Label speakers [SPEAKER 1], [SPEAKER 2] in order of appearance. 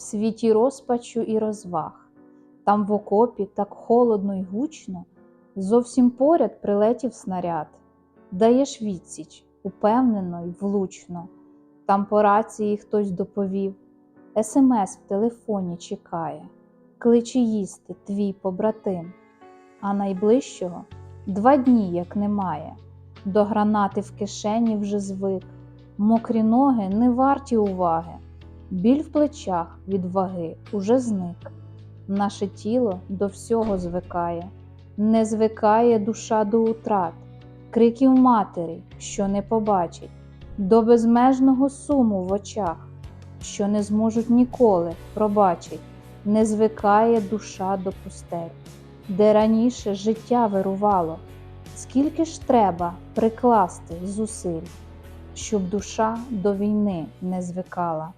[SPEAKER 1] в світі розпачу і розваг. Там в окопі так холодно й гучно, зовсім поряд прилетів снаряд. Даєш відсіч, упевнено й влучно. Там по рації хтось доповів, СМС в телефоні чекає, кличе їсти твій побратим. А найближчого два дні як немає. До гранати в кишені вже звик, мокрі ноги не варті уваги, біль в плечах від ваги уже зник. Наше тіло до всього звикає, не звикає душа до утрат, криків матері, що не побачить, до безмежного суму в очах, що не зможуть ніколи пробачить, не звикає душа до пустель, де раніше життя вирувало. Скільки ж треба прикласти зусиль, щоб душа до війни не звикала?